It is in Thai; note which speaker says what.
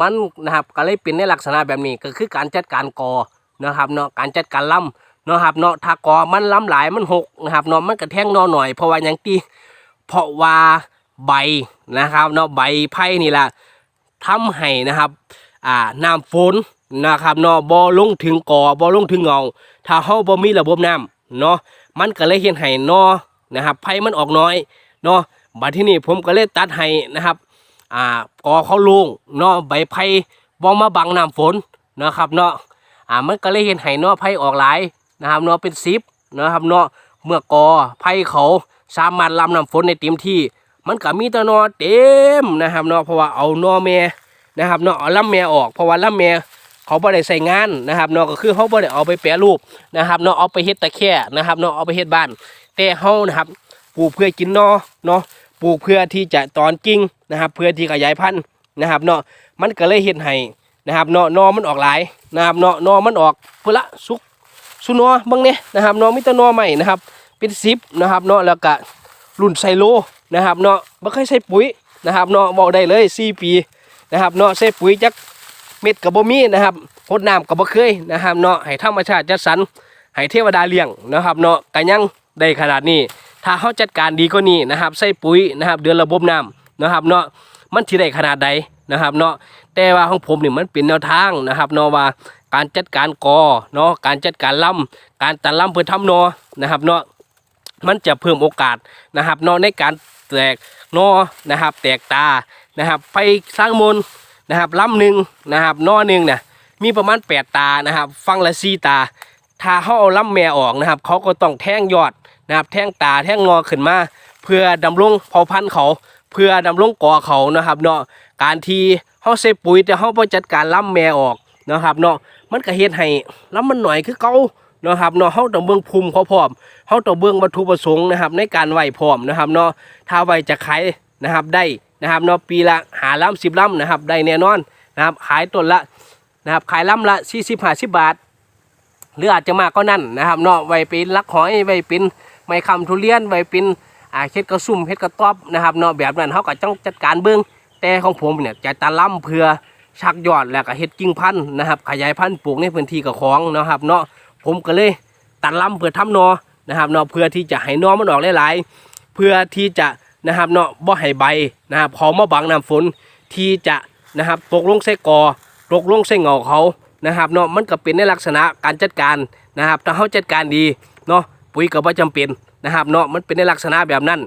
Speaker 1: มันนะครับก็เลยเป็นในลักษณะแบบนี้ก็คือการจัดการกอนะครับเนาะการจัดการล่ำเนาะครับเนาะถ้ากอมันล้ำหลายมันหกนะครับเนาะมันกระแทงนอหน่อยเพราะว่าอย่างที่เพราะว่าใบนะครับเนาะใบไผ่นี่แหละทำให้นะครับอ่าน้ำฝนนะครับเนาะบ่ลงถึงกอบ่ลงถึงเงา ถ้าเฮาบ่มีระบบน้ำเนาะมันก็เลยเฮ็ดให้นอนะครับไผ่มันออกน้อยเนาะบัดที่นี่ผมก็เลยตัดให้นะครับ อ่ากอเขาลุงเนาะใบไผ่บ่มาบังน้ำฝนนะครับเนาะอ่ามันก็เลยเห็นไห้เนาะไผ่ออกหลายนะครับเนาะเป็นสิบนะครับเนาะเมื่อกอไผ่เขาสามารถลำน้ำฝนในเต็มที่ มันก็มีตัวนอเต็มนะครับเนาะเพราะว่าเอานอแม่นะครับเนาะเอาลำแม่ออกเพราะว่าลำแม่เขาบ่ได้ใส่งานนะครับเนาะก็คือเขาบ่ได้เอาไปแปรรูปนะครับเนาะเอาไปเฮ็ดตะแคร่นะครับเนาะเอาไปเฮ็ดบ้านแต่เฮานะครับปลูกเพื่อกินนอเนาะ ปลูกเพื่อที่จะตอนกิ่งนะครับ เพื่อที่ขยายพันธุ์นะครับเนาะมันก็เลยเห็นให้นะครับเนาะนอมันออกหลายนะครับเนาะนอมันออกเพื่อละสุกสุนอเบางเนี่ยนะครับเนาะมิตรนอใหม่นะครับเป็นซิปนะครับเนาะแล้วก็รุ่นไซโลนะครับเนาะไม่เคยใส่ปุ๋ยนะครับเนาะบอกได้เลย4ปีนะครับเนาะใส่ปุ๋ยจักเม็ดกับบ่มีนะครับพดน้ำกับบ่เคยนะครับเนาะให้ธรรมชาติจัดสรรให้เทวดาเลี้ยงนะครับเนาะก็ยังได้ขนาดนี้ ถ้าเขาจัดการดีก็นี่นะครับ ใส่ปุ๋ยนะครับเดือนระบบน้ำนะครับเนาะมันที่ได้ขนาดใดนะครับเนาะแต่ว่าของผมนี่มันเป็นแนวทางนะครับเนาะว่าการจัดการกอเนาะการจัดการล่ำการตัดล่ำเพื่อทำนอนะครับเนาะมันจะเพิ่มโอกาสนะครับเนาะในการแตกนอนะครับ แตกตานะครับไปสร้างมนนะครับล่ำหนึ่งนะครับนอหนึ่งเนี่ยมีประมาณ 8 ตานะครับ ฟังละสี่ตา ถ้าเขาเอาล่ำแม่ออกนะครับ เขาก็ต้องแท่งยอด นะครับแท่งตาแท่งงอขึ้นมา เพื่อดำรงเผ่าพันธุ์เขา เพื่อดำรงก่อเขานะครับเนาะการที่เขาใส่ปุ๋ยแต่เขาบ่จัดการล่ำแม่ออกนะครับเนาะมันก็เฮ็ดให้ล่ำมันหน่อยคือเก่านะครับเนาะเขาต้องเบิ่งภูมิเขาพร้อมเขาต้องเบิ่งวัตถุประสงค์นะครับ ในการไหวพร้อมนะครับเนาะถ้าไหวจะขายนะครับได้นะครับเนาะปีละหาล่ำสิบล่ำนะครับได้แน่นอนนะครับขายต้นละนะครับขายล่ำละสี่สิบห้าสิบบาท หรืออาจจะมากก็นั่นนะครับเนาะไว้เป็นลักหอยไว้เป็น ไม้คำทุเรียนไว้เป็นอ่าเฮ็ดกระซุ่มเฮ็ดกระต๊อบนะครับเนาะแบบนั้นเขาก็ต้องจัดการเบื้องแต่ของผมเนี่ยจะตะล่ำเพื่อชักยอดแล้วก็เฮ็ดกิ่งพันธุ์นะครับขยายพันธุ์ปลูกในพื้นที่กับของนะครับเนาะผมก็เลยตัดล่ำเพื่อทำนอนะครับเนาะเพื่อที่จะให้นอมันออกหลายๆ เพื่อที่จะนะครับเนาะบ่ให้ใบนะครับเขามาบังน้ำฝนที่จะนะครับตกลงใส่กอตกลงใส่เงาเขานะครับเนาะมันก็เป็นในลักษณะการจัดการนะครับถ้าเขาจัดการดีเนาะ ปุ๋ยก็บ่จำเป็นนะครับเนาะมันเป็นในลักษณะแบบนั้น